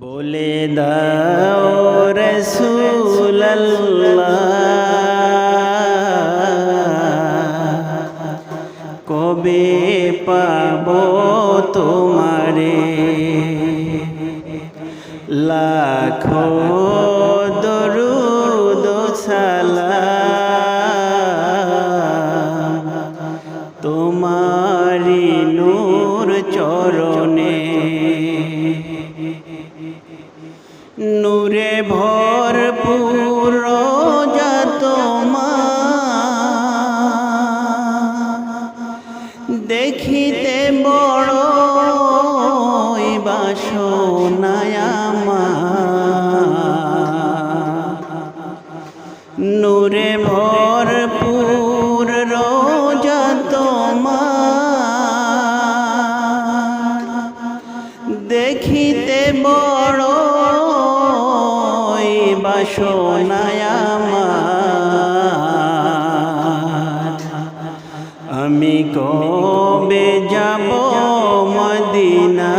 বলে দাও রসুল্লাহ কবে পাব তোমারে? লাখো দরুদ সালাম। তোমারি নূর চরণে। ভরপুর যা দেখিতে বড় বাসনায়ামা বাসনায়ামার আমি কবে যাব মদিনা?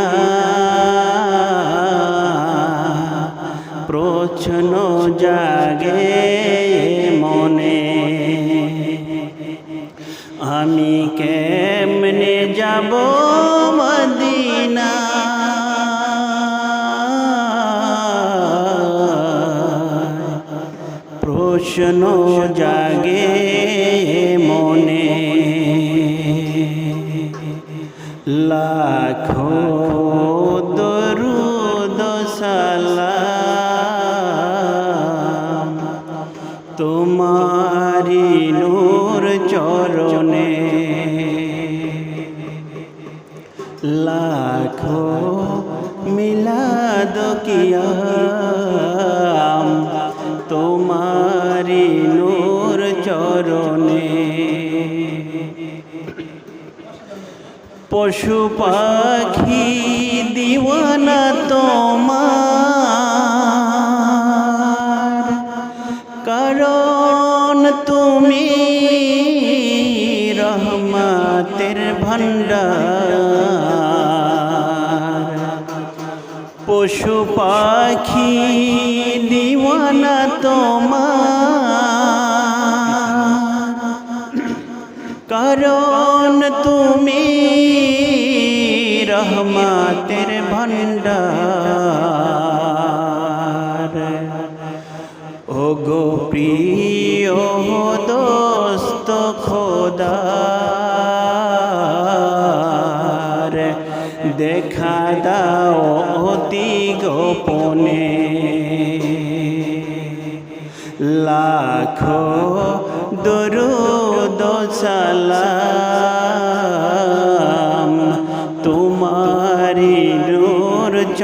প্রশ্ন জাগে মনে। আমি কেমনে যাব প্রশ্ন জাগে মনে। লাখো দরুদ সালাম তোমারি নূর চরণে। লাখো মিলাদ কিয়াম পশু পাখি দিওয়ানা তোমার। কারণ তুমি রহমাতের ভণ্ডার। পশু পাখি দিওয়ানা তোমার। কারণ ভণ্ডার ও গো প্রিয় দোস্ত খোদার দেখা দাও অতি গোপনে। লাখো দরুদ সালাম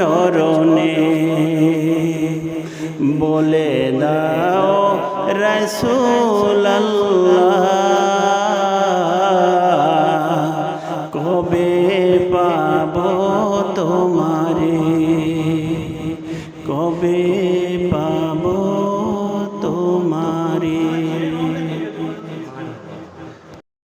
চরণে বলে দাও রসুল্লাহ কবে পাব তোমারে? কবে পাবো